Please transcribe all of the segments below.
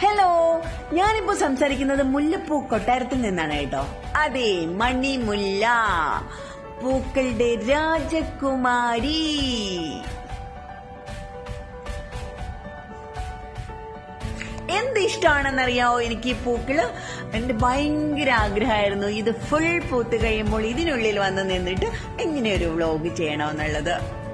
Hello ഞാനിപ്പോ സംസാരിക്കുന്നത് മുല്ലപ്പൂ കൊട്ടാരത്തിൽ നിന്നാണ് കേട്ടോ. അതെ മണിമുല്ല. പൂക്കളുടെ രാജകുമാരി. എന്ത് ഇഷ്ടമാണെന്നറിയാവോ എനിക്ക് ഈ പൂക്കൾ? എന്റെ ഭയങ്കര ആഗ്രഹമായിരുന്നു. ഇത് ഫുൾ പൂത്ത് കഴിയുമ്പോൾ ഇതിനുള്ളിൽ വന്ന് നിന്നിട്ട് ഇങ്ങനെ ഒരു വ്ലോഗ് ചെയ്യണമെന്നുള്ളത്.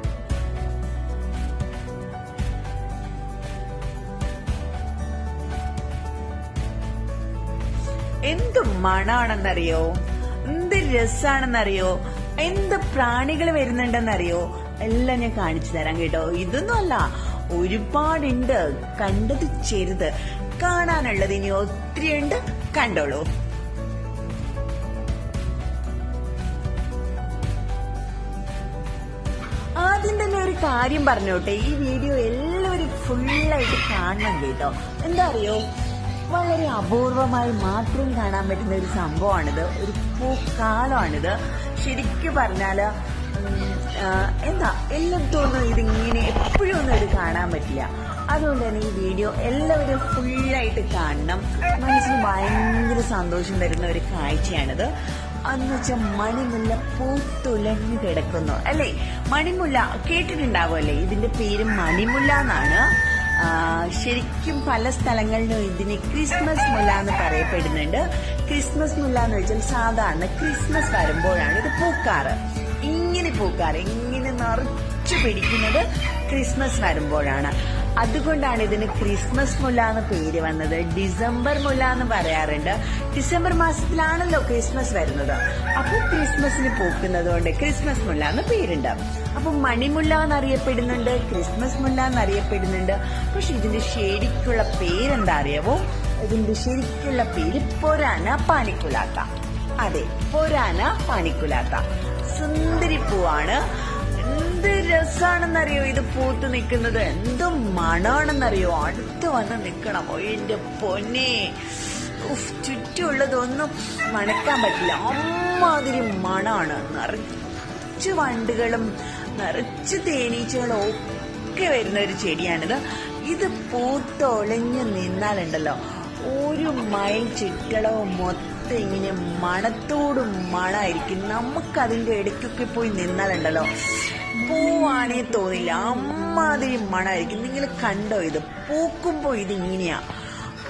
മണാണെന്നറിയോ? എന്ത് രസാണെന്നറിയോ? എന്ത് പ്രാണികൾ വരുന്നുണ്ടെന്നറിയോ? എല്ലാം ഞാൻ കാണിച്ചു തരാം കേട്ടോ. ഇതൊന്നും അല്ല ഒരുപാടുണ്ട്. കണ്ടത് ചെറുത്. കാണാനുള്ളത് ഇനി ഒത്തിരി ഉണ്ട് കണ്ടോളൂ. ആദ്യം തന്നെ ഒരു കാര്യം പറഞ്ഞോട്ടെ. ഈ വീഡിയോ എല്ലാവരും ഫുള്ളായിട്ട് കാണണം കേട്ടോ. എന്താ അറിയോ? വളരെ അപൂർവമായി മാത്രം കാണാൻ പറ്റുന്ന ഒരു സംഭവമാണിത്. ഒരു പൂക്കാലമാണിത്. ശരിക്കും പറഞ്ഞാൽ എന്താ എല്ലാം തോന്നുന്നു ഇതിങ്ങനെ എപ്പോഴും ഒന്നും ഇത് കാണാൻ പറ്റില്ല. അതുകൊണ്ട് തന്നെ ഈ വീഡിയോ എല്ലാവരും ഫുള്ളായിട്ട് കാണണം. മനസ്സിന് ഭയങ്കര സന്തോഷം തരുന്ന ഒരു കാഴ്ചയാണിത്. അന്ന് വെച്ചാൽ മണിമുല്ല പൂത്തുലഞ്ഞു കിടക്കുന്നു. അല്ലേ? മണിമുല്ല കേട്ടിട്ടുണ്ടാവുമല്ലേ? ഇതിന്റെ പേര് മണിമുല്ല എന്നാണ്. ശരിക്കും പല സ്ഥലങ്ങളിലും ഇതിന് ക്രിസ്മസ് മുല്ല എന്ന് പറയപ്പെടുന്നുണ്ട്. ക്രിസ്മസ് മുല്ല എന്ന് വെച്ചാൽ സാധാരണ ക്രിസ്മസ് വരുമ്പോഴാണ് ഇത് പൂക്കാറ്. ഇങ്ങനെ പൂക്കാറ് ഇങ്ങനെ നിറച്ചു പിടിക്കുന്നത് ക്രിസ്മസ് വരുമ്പോഴാണ്. അതുകൊണ്ടാണ് ഇതിന് ക്രിസ്മസ് മുല്ല എന്ന് പേര് വന്നത്. ഡിസംബർ മുല്ല എന്ന് പറയാറുണ്ട്. ഡിസംബർ മാസത്തിലാണല്ലോ ക്രിസ്മസ് വരുന്നത്. അപ്പൊ ക്രിസ്മസിന് പൂക്കുന്നത് കൊണ്ട് ക്രിസ്മസ് മുല്ല എന്ന് പേരുണ്ട് അപ്പൊ മണിമുല്ല എന്നറിയപ്പെടുന്നുണ്ട് ക്രിസ്മസ് മുല്ല എന്നറിയപ്പെടുന്നുണ്ട്. പക്ഷെ ഇതിന്റെ ശരിക്കുള്ള പേരെന്താ അറിയാവോ ഇതിന്റെ ശരിക്കുള്ള പേര് പൊരാന പാനിക്കുലാത്ത. അതെ പൊരാന പാനിക്കുലാത്ത. സുന്ദരി പൂവാണ് എന്ത് രസാണെന്നറിയോ ഇത് പൂത്ത് നിൽക്കുന്നത്? എന്ത് മണാണെന്നറിയോ? അടുത്ത് വന്ന് നിക്കണം ഓ എന്റെ പൊന്നെ. ചുറ്റുമുള്ളതൊന്നും മണക്കാൻ പറ്റില്ല. അമ്മാതിരി മണാണ്. നിറച്ച് വണ്ടുകളും നിറച്ച് തേനീച്ചകളും ഒക്കെ വരുന്ന ഒരു ചെടിയാണിത്. ഇത് പൂത്തൊളിഞ്ഞ് നിന്നാലുണ്ടല്ലോ. ഒരു മൈൽ ചുറ്റളവും മൊത്തം ഇങ്ങനെ മണത്തോടും മണായിരിക്കും. നമുക്ക് അതിന്റെ ഇടയ്ക്കൊക്കെ പോയി നിന്നാലുണ്ടല്ലോ. പൂവാണേ തോന്നില്ല. അമ്മാതിരി മണായിരിക്കും. നിങ്ങൾ കണ്ടോ ഇത്? പൂക്കുമ്പോ ഇത് ഇങ്ങനെയാ.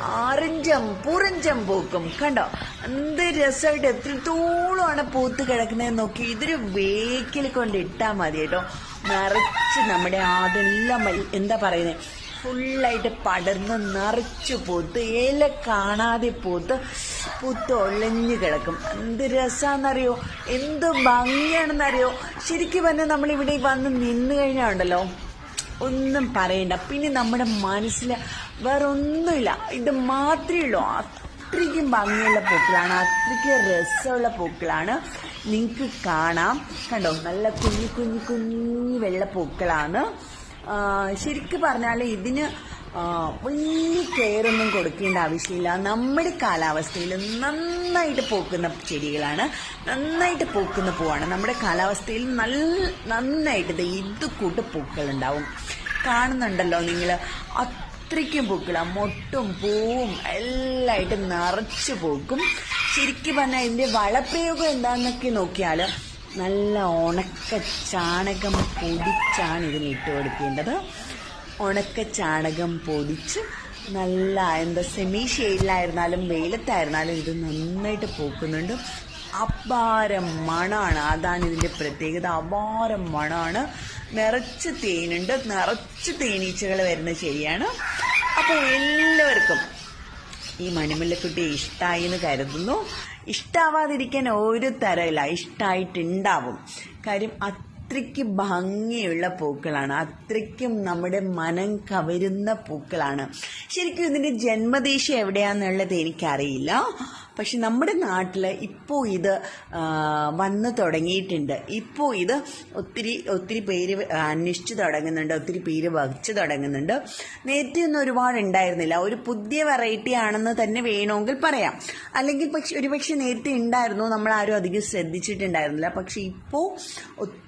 ആറഞ്ചം പൂറഞ്ചം പൂക്കും. കണ്ടോ? എന്ത് രസമായിട്ട് എത്രത്തോളമാണ് പൂത്ത് കിടക്കുന്നത് നോക്കി. ഇതൊരു വേക്കിൽ കൊണ്ട് ഇട്ടാ മതി കേട്ടോ. നിറച്ച് നമ്മുടെ അതെല്ലാം എന്താ പറയുന്നത് ഫുള്ളായിട്ട് പടർന്ന് നിറച്ചു പൂത്ത്. ഇല കാണാതെ പൂത്ത്. പൂത്ത് ഒളഞ്ഞു കിടക്കും. എന്ത് രസാന്നറിയോ? എന്ത് ഭംഗിയാണെന്നറിയോ? ശരിക്കും പറഞ്ഞാൽ നമ്മളിവിടെ വന്ന് നിന്ന് കഴിഞ്ഞാൽ ഉണ്ടല്ലോ? ഒന്നും പറയണ്ട. പിന്നെ നമ്മുടെ മനസ്സിൽ വേറെ ഒന്നുമില്ല ഇത് മാത്രമേ ഉള്ളൂ. അത്രയ്ക്കും ഭംഗിയുള്ള പൂക്കളാണ്. അത്രയ്ക്ക് രസമുള്ള പൂക്കളാണ്. നിങ്ങൾക്ക് കാണാം. കണ്ടോ? നല്ല കുഞ്ഞു കുഞ്ഞു കുഞ്ഞു വെള്ള പൂക്കളാണ്. ശരിക്കും പറഞ്ഞാൽ ഇതിന് വലിയ കെയർ ഒന്നും കൊടുക്കേണ്ട ആവശ്യമില്ല. നമ്മുടെ കാലാവസ്ഥയിൽ നന്നായിട്ട് പൂക്കുന്ന ചെടികളാണ് നന്നായിട്ട് പൂക്കുന്ന പൂവാണ്. നമ്മുടെ കാലാവസ്ഥയിൽ നല്ല നന്നായിട്ട് ഇത് കൂട്ട് പൂക്കൾ ഉണ്ടാവും കാണുന്നുണ്ടല്ലോ നിങ്ങൾ അത്രയ്ക്കും പൂക്കളാ. മൊട്ടും പൂവും എല്ലായിട്ട് നിറച്ചു പൂക്കും. ശരിക്കും പറഞ്ഞാൽ ഇതിന്റെ വളപ്രയോഗം എന്താന്നൊക്കെ നോക്കിയാൽ നല്ല ഉണക്ക ചാണകം പൊടിച്ചാണ് ഇതിന് ഇട്ട് കൊടുക്കേണ്ടത്. ഉണക്ക ചാണകം പൊടിച്ച് നല്ല എന്താ സെമി ഷെയ്ഡിലായിരുന്നാലും വെയിലത്തായിരുന്നാലും ഇത് നന്നായിട്ട് പൂക്കുന്നുണ്ട്. അപാരം മണാണ്. അതാണ് ഇതിന്റെ പ്രത്യേകത. അപാരം മണാണ്. നിറച്ച് തേനുണ്ട്. നിറച്ച് തേനീച്ചകൾ വരുന്ന ശരിയാണ് അപ്പോൾ എല്ലാവർക്കും ഈ മണിമല്ലക്കുട്ടി ഇഷ്ടമായി എന്ന് കരുതുന്നു. ഇഷ്ടാവാതിരിക്കാൻ ഒരു തരമില്ല ഇഷ്ടമായിട്ടുണ്ടാവും കാര്യം അത്രയ്ക്ക് ഭംഗിയുള്ള പൂക്കളാണ്. അത്രയ്ക്കും നമ്മുടെ മനം കവരുന്ന പൂക്കളാണ്. ശരിക്കും ഇതിന്റെ ജന്മദേശം എവിടെയാന്നുള്ളത് എനിക്കറിയില്ല. പക്ഷെ നമ്മുടെ നാട്ടിൽ ഇപ്പോൾ ഇത് വന്നു തുടങ്ങിയിട്ടുണ്ട്. ഇപ്പോൾ ഇത് ഒത്തിരി ഒത്തിരി പേര് അന്വേഷിച്ച് തുടങ്ങുന്നുണ്ട് ഒത്തിരി പേര് വഹിച്ചു തുടങ്ങുന്നുണ്ട്. നേരത്തെ ഒന്നും ഒരുപാട് ഉണ്ടായിരുന്നില്ല. ഒരു പുതിയ വെറൈറ്റി ആണെന്ന് തന്നെ വേണമെങ്കിൽ പറയാം. അല്ലെങ്കിൽ പക്ഷെ ഒരുപക്ഷെ നേരത്തെ ഉണ്ടായിരുന്നു നമ്മൾ ആരും അധികം ശ്രദ്ധിച്ചിട്ടുണ്ടായിരുന്നില്ല. പക്ഷെ ഇപ്പോൾ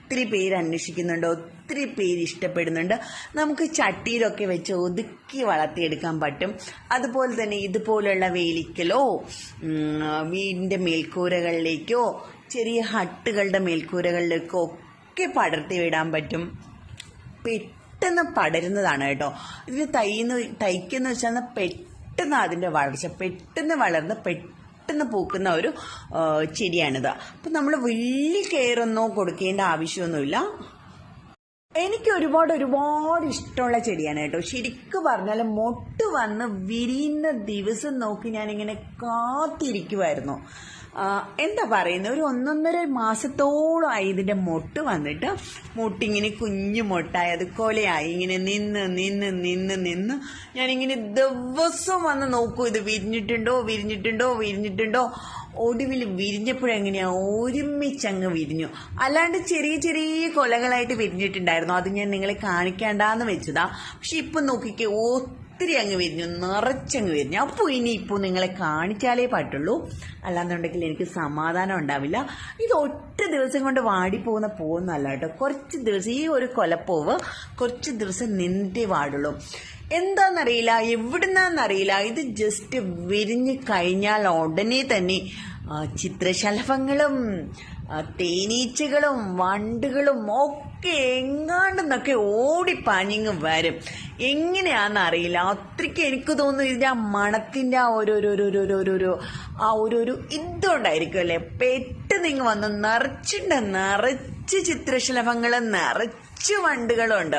ഒത്തിരി പേര് അന്വേഷിക്കുന്നുണ്ട് ഒത്തിരി പേര് ഇഷ്ടപ്പെടുന്നുണ്ട്. നമുക്ക് ചട്ടിയിലൊക്കെ വെച്ച് ഒതുക്കി വളർത്തിയെടുക്കാൻ പറ്റും. അതുപോലെ തന്നെ ഇതുപോലുള്ള വേലിക്കലോ വീടിന്റെ മേൽക്കൂരകളിലേക്കോ ചെറിയ ഹട്ടുകളുടെ മേൽക്കൂരകളിലേക്കോ ഒക്കെ പടർത്തി വിടാൻ പറ്റും. പെട്ടെന്ന് പടരുന്നതാണ് കേട്ടോ. ഇതിന് തൈന്ന് തയ്ക്കുന്ന വെച്ചാൽ പെട്ടെന്ന് അതിന്റെ വളർച്ച പെട്ടെന്ന് വളർന്ന് പെട്ടെന്ന് പൂക്കുന്ന ഒരു ചെടിയാണിത്. അപ്പം നമ്മൾ വലിയ കെയറൊന്നും കൊടുക്കേണ്ട ആവശ്യമൊന്നുമില്ല. എനിക്ക് ഒരുപാട് ഒരുപാട് ഇഷ്ടമുള്ള ചെടിയാണ് കേട്ടോ. ശരിക്കും പറഞ്ഞാൽ മൊട്ട് വന്ന് വിരിയുന്ന ദിവസം നോക്കി ഞാനിങ്ങനെ കാത്തിരിക്കുമായിരുന്നു എന്താ പറയുന്നത് ഒരു ഒന്നൊന്നര മാസത്തോളമായി ഇതിന്റെ മൊട്ട് വന്നിട്ട് മുട്ടിങ്ങനെ കുഞ്ഞു മൊട്ടായി അത് കൊലയായി ഇങ്ങനെ നിന്ന് നിന്ന് നിന്ന് നിന്ന്. ഞാനിങ്ങനെ ദിവസം വന്ന് നോക്കൂ ഇത് വിരിഞ്ഞിട്ടുണ്ടോ വിരിഞ്ഞിട്ടുണ്ടോ വിരിഞ്ഞിട്ടുണ്ടോ. ഒടുവിൽ വിരിഞ്ഞപ്പോഴെങ്ങനെയാ ഒരുമിച്ചങ്ങ് വിരിഞ്ഞു. അല്ലാണ്ട് ചെറിയ ചെറിയ കൊലകളായിട്ട് വിരിഞ്ഞിട്ടുണ്ടായിരുന്നു. അത് ഞാൻ നിങ്ങളെ കാണിക്കേണ്ടാന്ന് വെച്ചതാ. പക്ഷെ ഇപ്പൊ നോക്കിക്കേ ഒത്തിരി അങ്ങ് വിരിഞ്ഞു നിറച്ചങ്ങ് വിരിഞ്ഞു. അപ്പോൾ ഇനി ഇപ്പോൾ നിങ്ങളെ കാണിച്ചാലേ പറ്റുള്ളൂ. അല്ലാന്നുണ്ടെങ്കിൽ എനിക്ക് സമാധാനം ഉണ്ടാവില്ല. ഇത് ഒറ്റ ദിവസം കൊണ്ട് വാടി വാടിപ്പോകുന്ന പോകുന്നല്ല കേട്ടോ. കുറച്ച് ദിവസം ഈ ഒരു കൊലപ്പോവ് കുറച്ച് ദിവസം നിന്നിട്ടേ വാടുള്ളൂ. എന്താണെന്നറിയില്ല എവിടുന്നാന്നറിയില്ല. ഇത് ജസ്റ്റ് വിരിഞ്ഞ് കഴിഞ്ഞാൽ ഉടനെ തന്നെ ചിത്രശലഭങ്ങളും തേനീച്ചകളും വണ്ടുകളും ഒക്കെ എങ്ങാണ്ടെന്നൊക്കെ ഓടിപ്പാഞ്ഞിങ് വരും. എങ്ങനെയാണെന്ന് അറിയില്ല. അത്രയ്ക്ക് എനിക്ക് തോന്നുന്നു ഇതിന്റെ ആ മണത്തിന്റെ ആ ഒരു ഒരു ഒരു ഒരു ഒരു ആ ഒരു ഒരു ഇതുണ്ടായിരിക്കും അല്ലേ പെട്ടെന്ന് ഇങ്ങ് വന്ന് നിറച്ചിട്ടുണ്ട്. നിറച്ച് ചിത്രശലഭങ്ങൾ നിറച്ച് നിറച്ച് വണ്ടുകളുണ്ട്.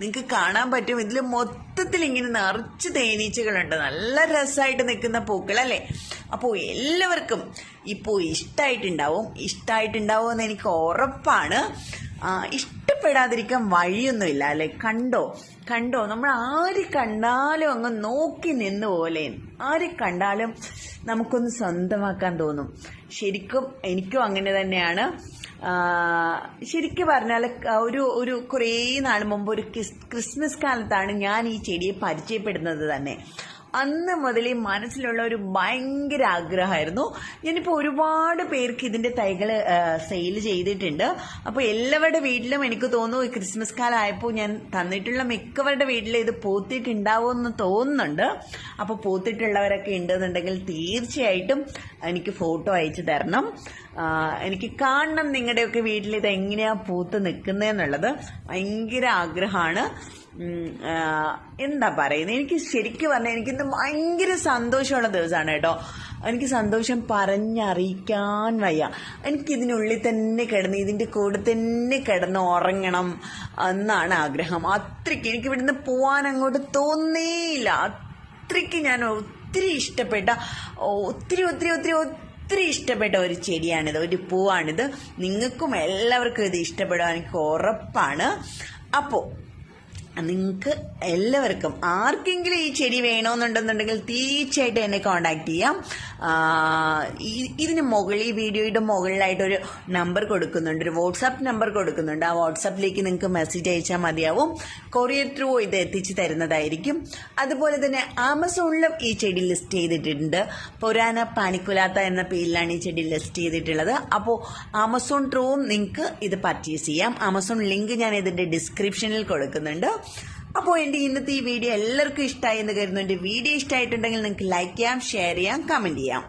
നിങ്ങൾക്ക് കാണാൻ പറ്റും. ഇതിൽ മൊത്തത്തിൽ ഇങ്ങനെ നിറച്ച് തേനീച്ചകളുണ്ട്. നല്ല രസമായിട്ട് നിൽക്കുന്ന പൂക്കളല്ലേ? അപ്പോൾ എല്ലാവർക്കും ഇപ്പോൾ ഇഷ്ടമായിട്ടുണ്ടാവും ഇഷ്ടമായിട്ടുണ്ടാവും എന്ന് എനിക്ക് ഉറപ്പാണ്. ആ, ഇഷ്ടപ്പെടാതിരിക്കാൻ വഴിയൊന്നുമില്ല അല്ലെ? കണ്ടോ? കണ്ടോ? നമ്മൾ ആര് കണ്ടാലും അങ്ങ് നോക്കി നിന്ന് പോലെ. ആര് കണ്ടാലും നമുക്കൊന്ന് സ്വന്തമാക്കാൻ തോന്നും. ശരിക്കും എനിക്കും അങ്ങനെ തന്നെയാണ്. ശരിക്കും പറഞ്ഞാൽ ഒരു ഒരു കുറേ നാൾ മുമ്പ് ഒരു ക്രിസ്മസ് കാലത്താണ് ഞാൻ ഈ ചെടിയെ പരിചയപ്പെടുന്നത് തന്നെ. അന്ന് മുതൽ ഈ മനസ്സിലുള്ള ഒരു ഭയങ്കര ആഗ്രഹമായിരുന്നു. ഞാനിപ്പോൾ ഒരുപാട് പേർക്ക് ഇതിന്റെ തൈകൾ സെയിൽ ചെയ്തിട്ടുണ്ട്. അപ്പോൾ എല്ലാവരുടെ വീട്ടിലും എനിക്ക് തോന്നുന്നു ഈ ക്രിസ്മസ് കാലം ആയപ്പോൾ ഞാൻ തന്നിട്ടുള്ള മിക്കവരുടെ വീട്ടിൽ ഇത് പൂത്തിട്ടുണ്ടാവുമെന്ന് തോന്നുന്നുണ്ട്. അപ്പോൾ പൂത്തിട്ടുള്ളവരൊക്കെ ഉണ്ടെന്നുണ്ടെങ്കിൽ തീർച്ചയായിട്ടും എനിക്ക് ഫോട്ടോ അയച്ചു തരണം. എനിക്ക് കാണണം നിങ്ങളുടെയൊക്കെ വീട്ടിൽ ഇത് എങ്ങനെയാ പൂത്ത് നിൽക്കുന്നതെന്നുള്ളത്. ഭയങ്കര ആഗ്രഹമാണ്. എന്താ പറയുന്നത് എനിക്ക് ശരിക്കും പറഞ്ഞാൽ എനിക്കിന്ന് ഭയങ്കര സന്തോഷമുള്ള ദിവസമാണ് കേട്ടോ. എനിക്ക് സന്തോഷം പറഞ്ഞറിയിക്കാൻ വയ്യ. എനിക്കിതിനുള്ളിൽ തന്നെ കിടന്ന് ഇതിന്റെ കൂടെ തന്നെ കിടന്ന് ഉറങ്ങണം എന്നാണ് ആഗ്രഹം. അത്രയ്ക്ക് എനിക്ക് ഇവിടുന്ന് പോവാൻ അങ്ങോട്ട് തോന്നേയില്ല. അത്രയ്ക്ക് ഞാൻ ഒത്തിരി ഇഷ്ടപ്പെട്ട ഒത്തിരി ഒത്തിരി ഒത്തിരി ഒത്തിരി ഇഷ്ടപ്പെട്ട ഒരു ചെടിയാണിത് ഒരു പൂവാണിത്. നിങ്ങൾക്കും എല്ലാവർക്കും ഇത് ഇഷ്ടപ്പെടാൻ എനിക്ക് ഉറപ്പാണ്. അപ്പോൾ നിങ്ങൾക്ക് എല്ലാവർക്കും ആർക്കെങ്കിലും ഈ ചെടി വേണമെന്നുണ്ടെന്നുണ്ടെങ്കിൽ തീർച്ചയായിട്ടും എന്നെ കോണ്ടാക്ട് ചെയ്യാം. ഇതിന് മുകളിൽ വീഡിയോയുടെ മുകളിലായിട്ട് ഒരു നമ്പർ കൊടുക്കുന്നുണ്ട് ഒരു വാട്സാപ്പ് നമ്പർ കൊടുക്കുന്നുണ്ട്. ആ വാട്സാപ്പിലേക്ക് നിങ്ങൾക്ക് മെസ്സേജ് അയച്ചാൽ മതിയാവും. കൊറിയർ ത്രൂ ഇത് എത്തിച്ച് തരുന്നതായിരിക്കും. അതുപോലെ തന്നെ ആമസോണിലും ഈ ചെടി ലിസ്റ്റ് ചെയ്തിട്ടുണ്ട്. പുരാന പാനിക്കുലാത്ത എന്ന പേരിലാണ് ഈ ചെടി ലിസ്റ്റ് ചെയ്തിട്ടുള്ളത്. അപ്പോൾ ആമസോൺ ത്രൂവും നിങ്ങൾക്ക് ഇത് പർച്ചേസ് ചെയ്യാം. ആമസോൺ ലിങ്ക് ഞാൻ ഇതിന്റെ ഡിസ്ക്രിപ്ഷനിൽ കൊടുക്കുന്നുണ്ട്. അപ്പോൾ എന്റെ ഇന്നത്തെ ഈ വീഡിയോ എല്ലാവർക്കും ഇഷ്ടമായി എന്ന് കരുതുന്നു. എന്റെ വീഡിയോ ഇഷ്ടമായിട്ടുണ്ടെങ്കിൽ നിങ്ങൾക്ക് ലൈക്ക് ചെയ്യാം ഷെയർ ചെയ്യാം കമന്റ് ചെയ്യാം.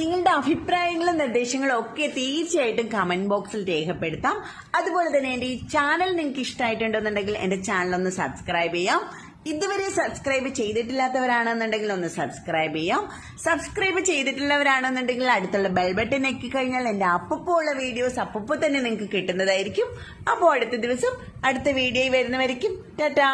നിങ്ങളുടെ അഭിപ്രായങ്ങളും നിർദ്ദേശങ്ങളും ഒക്കെ തീർച്ചയായിട്ടും കമന്റ് ബോക്സിൽ രേഖപ്പെടുത്താം. അതുപോലെ തന്നെ എന്റെ ഈ ചാനൽ നിങ്ങൾക്ക് ഇഷ്ടമായിട്ടുണ്ടെന്നുണ്ടെങ്കിൽ എന്റെ ചാനൽ ഒന്ന് സബ്സ്ക്രൈബ് ചെയ്യാം. ഇതുവരെ സബ്സ്ക്രൈബ് ചെയ്തിട്ടില്ലാത്തവരാണെന്നുണ്ടെങ്കിൽ ഒന്ന് സബ്സ്ക്രൈബ് ചെയ്യാം. സബ്സ്ക്രൈബ് ചെയ്തിട്ടുള്ളവരാണെന്നുണ്ടെങ്കിൽ അടുത്തുള്ള ബെൽ ബട്ടൺ ഞെക്കി കഴിഞ്ഞാൽ എന്റെ അപ്പപ്പോൾ ഉള്ള വീഡിയോസ് അപ്പപ്പോൾ തന്നെ നിങ്ങൾക്ക് കിട്ടുന്നതായിരിക്കും. അപ്പോൾ അടുത്ത ദിവസം അടുത്ത വീഡിയോ വരുന്നവരിക്കും. ടാറ്റാ!